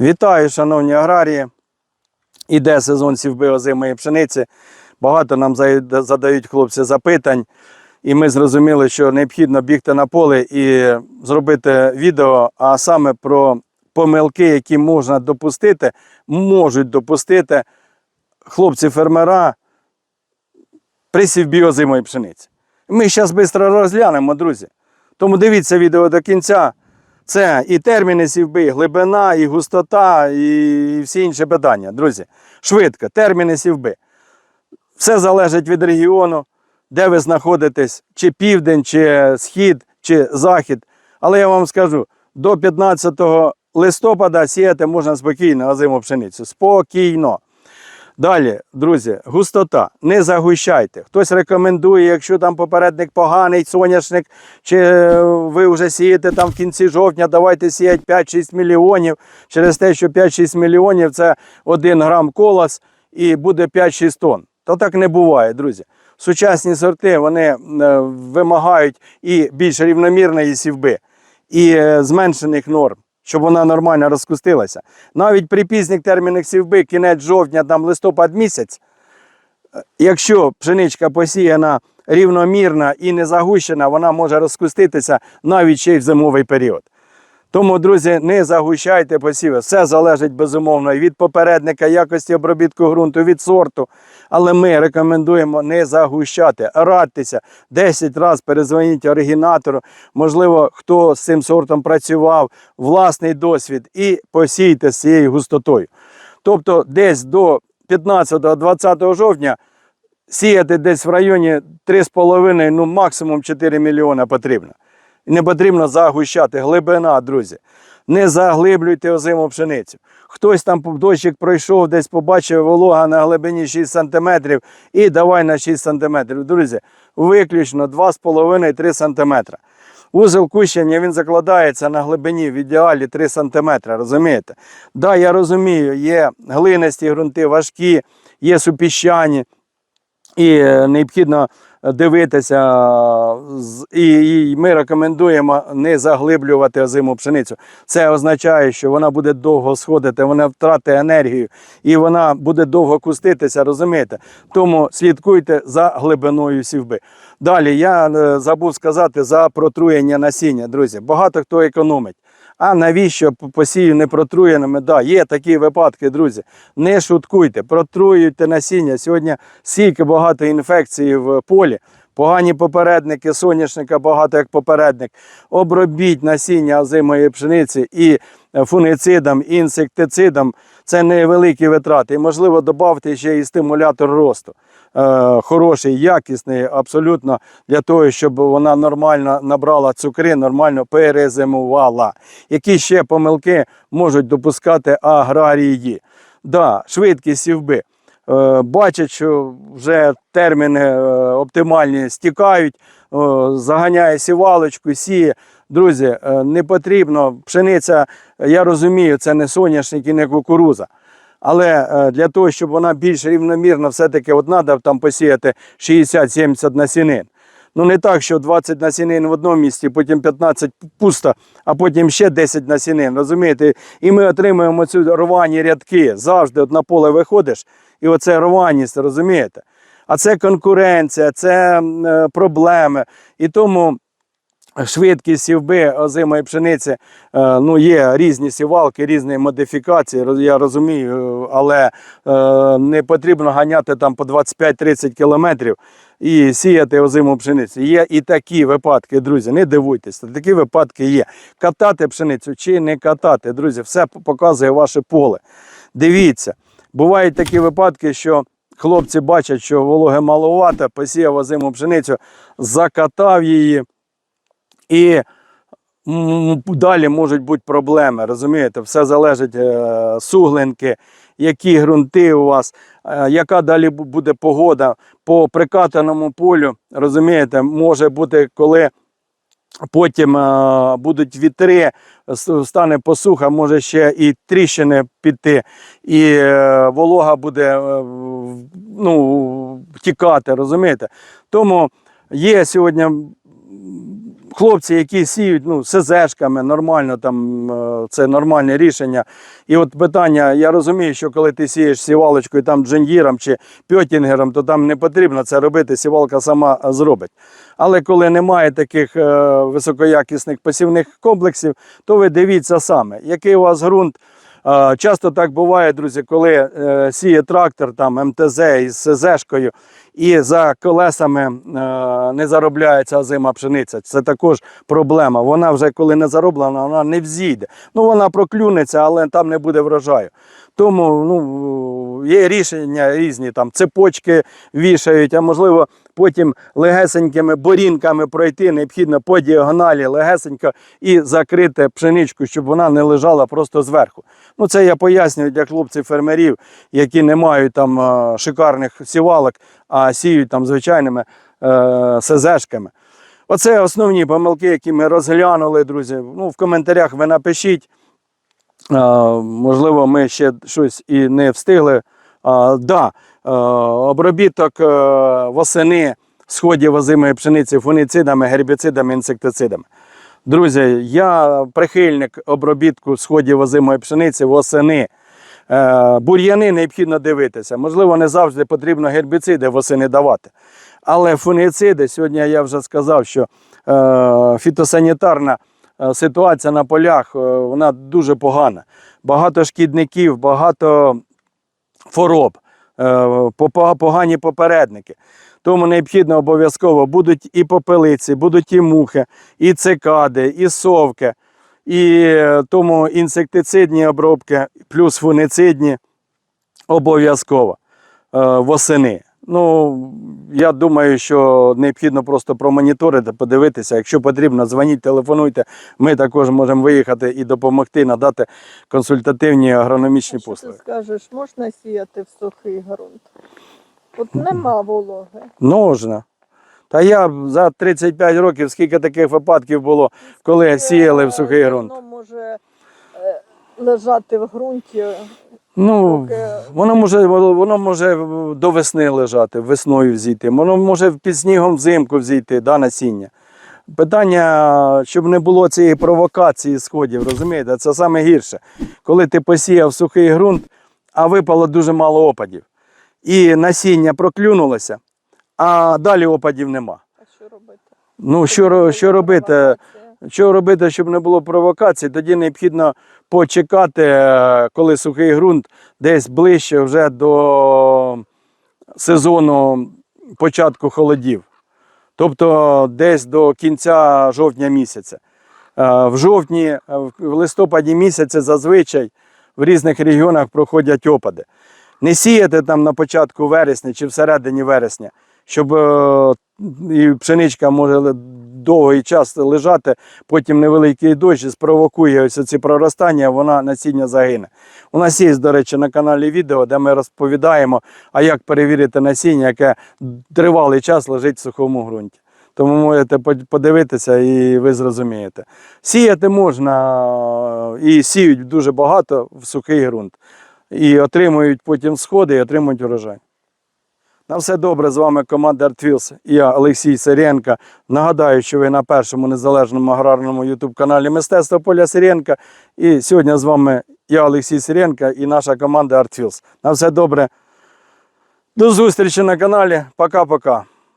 Вітаю, шановні аграрії. Іде сезон сівби озимої пшениці. Багато нам задають хлопці запитань, і ми зрозуміли, що необхідно бігти на поле і зробити відео, а саме про помилки, які можна допустити, можуть допустити хлопці-фермера при сівбі озимої пшениці. Ми зараз швидко розглянемо, друзі. Тому дивіться відео до кінця. Це і терміни сівби, і глибина, і густота, і всі інші питання. Друзі, швидко, терміни сівби. Все залежить від регіону, де ви знаходитесь, чи південь, чи схід, чи захід. Але я вам скажу, до 15 листопада сіяти можна спокійно озиму пшеницю. Спокійно. Далі, друзі, густота. Не загущайте. Хтось рекомендує, якщо там попередник поганий, соняшник, чи е, ви вже сієте там в кінці жовтня, давайте сіяти 5-6 мільйонів. Через те, що 5-6 мільйонів це 1 грам колос і буде 5-6 тонн. То так не буває, друзі. Сучасні сорти вони е, вимагають і більш рівномірної сівби, і е, зменшених норм щоб вона нормально розкустилася. Навіть при пізніх термінах сівби, кінець жовтня, там листопад місяць, е, якщо пшеничка посіяна рівномірна і не загущена, вона може розкуститися навіть ще й в зимовий період. Тому, друзі, не загущайте посіви. Все залежить безумовно від попередника, якості обробітку ґрунту, від сорту. Але ми рекомендуємо не загущати, радьтеся 10 разів перезвоніть оригінатору. Можливо, хто з цим сортом працював, власний досвід, і посійте з цією густотою. Тобто, десь до 15-20 жовтня сіяти десь в районі 3,5, ну максимум 4 мільйона потрібно. Не потрібно загущати. Глибина, друзі. Не заглиблюйте озиму пшеницю. Хтось там дощик пройшов, десь побачив волога на глибині 6 см і давай на 6 см. Друзі, виключно 2,5-3 см. Узел кущення він закладається на глибині в ідеалі 3 см, розумієте? Да, я розумію, є глинисті ґрунти, важкі, є супіщані, і е, необхідно дивитися, і, ми рекомендуємо не заглиблювати озиму пшеницю. Це означає, що вона буде довго сходити, вона втратить енергію і вона буде довго куститися, розумієте? Тому слідкуйте за глибиною сівби. Далі я е, забув сказати за протруєння насіння, друзі. Багато хто економить. А навіщо посію не протруєними? Да, є такі випадки, друзі. Не шуткуйте, протруюйте насіння. Сьогодні стільки багато інфекцій в полі. Погані попередники, соняшника багато як попередник. Обробіть насіння озимої пшениці і фуницидом, фунгицидом, і інсектицидом. Це невеликі витрати. І, можливо, додавте ще і стимулятор росту. Е, хороший, якісний, абсолютно для того, щоб вона нормально набрала цукри, нормально перезимувала. Які ще помилки можуть допускати аграрії? Да, швидкість сівби. Е, Бачать, що вже терміни е, оптимальні стікають, заганяє сівалочку, сіє. Друзі, е, не потрібно. Пшениця, я розумію, це не соняшник і не кукуруза. Але е, для того, щоб вона більш рівномірно, все-таки от треба там посіяти 60-70 насінин. Ну не так, що 20 насінин в одному місці, потім 15 пусто, а потім ще 10 насінин. Розумієте? І ми отримуємо цю рвані рядки. Завжди от на поле виходиш, і оце рваність, розумієте? А це конкуренція, це е, проблеми. І тому швидкість сівби озимої пшениці, е, ну є різні сівалки, різні модифікації, я розумію, але е, не потрібно ганяти там по 25-30 кілометрів і сіяти озиму пшеницю. Є і такі випадки, друзі, не дивуйтесь, такі випадки є. Катати пшеницю чи не катати, друзі, все показує ваше поле. Дивіться, бувають такі випадки, що хлопці бачать, що вологи маловато, посіяв озиму пшеницю, закатав її. І далі можуть бути проблеми, розумієте? Все залежить е, суглинки, які ґрунти у вас, е, яка далі буде погода по прикатаному полю, розумієте, може бути, коли потім е, будуть вітри, стане посуха, може ще і тріщини піти, і е, волога буде е, ну, втікати, розумієте? Тому є сьогодні хлопці, які сіють ну, СЗшками, нормально там е, це нормальне рішення. І от питання, я розумію, що коли ти сієш сівалочкою там джен'їром чи пьотінгером, то там не потрібно це робити, сівалка сама е, зробить. Але коли немає таких е, високоякісних посівних комплексів, то ви дивіться саме, який у вас ґрунт. Часто так буває, друзі, коли е, сіє трактор там МТЗ із СЗшкою, і за колесами е, не заробляється озима пшениця. Це також проблема. Вона вже коли не зароблена, вона не взійде. Ну вона проклюнеться, але там не буде врожаю. Тому ну, є рішення різні, там цепочки вішають, а можливо потім легесенькими борінками пройти, необхідно по діагоналі легесенько і закрити пшеничку, щоб вона не лежала просто зверху. Ну це я пояснюю для хлопців-фермерів, які не мають там е, шикарних сівалок, а сіють там звичайними е, СЗшками. Оце основні помилки, які ми розглянули, друзі. Ну, в коментарях ви напишіть. А, можливо, ми ще щось і не встигли. А, да, е, обробіток е, восени сходів озимої пшениці фуніцидами, гербіцидами, інсектицидами. Друзі, я прихильник обробітку сходів озимої пшениці восени. Е, Бур'яни необхідно дивитися. Можливо, не завжди потрібно гербіциди восени давати. Але фуніциди, сьогодні я вже сказав, що е, фітосанітарна е, ситуація на полях е, вона дуже погана. Багато шкідників, багато хвороб, е, погані попередники. Тому необхідно обов'язково будуть і попелиці, будуть і мухи, і цикади, і совки. І е, тому інсектицидні обробки плюс фуницидні обов'язково е, восени. Ну, я думаю, що необхідно просто промоніторити, подивитися. Якщо потрібно, дзвоніть, телефонуйте. Ми також можемо виїхати і допомогти надати консультативні агрономічні Що ти послуги. скажеш, можна сіяти в сухий ґрунт? От нема вологи. Можна. Та я за 35 років, скільки таких випадків було, коли сіяли в сухий ґрунт. Воно може е, лежати в ґрунті. Ну, воно може, воно може до весни лежати, весною взійти. Воно може під снігом взимку взійти, да, насіння. Питання, щоб не було цієї провокації сходів, розумієте, це саме гірше. Коли ти посіяв сухий ґрунт, а випало дуже мало опадів. І насіння проклюнулося, а далі опадів нема. А що робити? Ну, що, що робити? Що робити, щоб не було провокацій? Тоді необхідно почекати, е, коли сухий ґрунт десь ближче вже до сезону початку холодів. Тобто десь до кінця жовтня місяця. Е, В жовтні, е, в листопаді місяці зазвичай в різних регіонах проходять опади. Не сіяти там на початку вересня чи всередині вересня, щоб і пшеничка може довгий час лежати, потім невеликий дощ і спровокує ось ці проростання, вона насіння загине. У нас є, до речі, на каналі відео, де ми розповідаємо, а як перевірити насіння, яке тривалий час лежить в сухому ґрунті. Тому можете подивитися і ви зрозумієте. Сіяти можна і сіють дуже багато в сухий ґрунт. І отримують потім сходи, і отримують урожай. На все добре, з вами команда Артвілс. Я Олексій Сиренко. Нагадаю, що ви на першому незалежному аграрному ютуб-каналі Мистецтво Поля Сиренка. І сьогодні з вами я, Олексій Сиренко, і наша команда Артвілс. На все добре. До зустрічі на каналі. Пока-пока.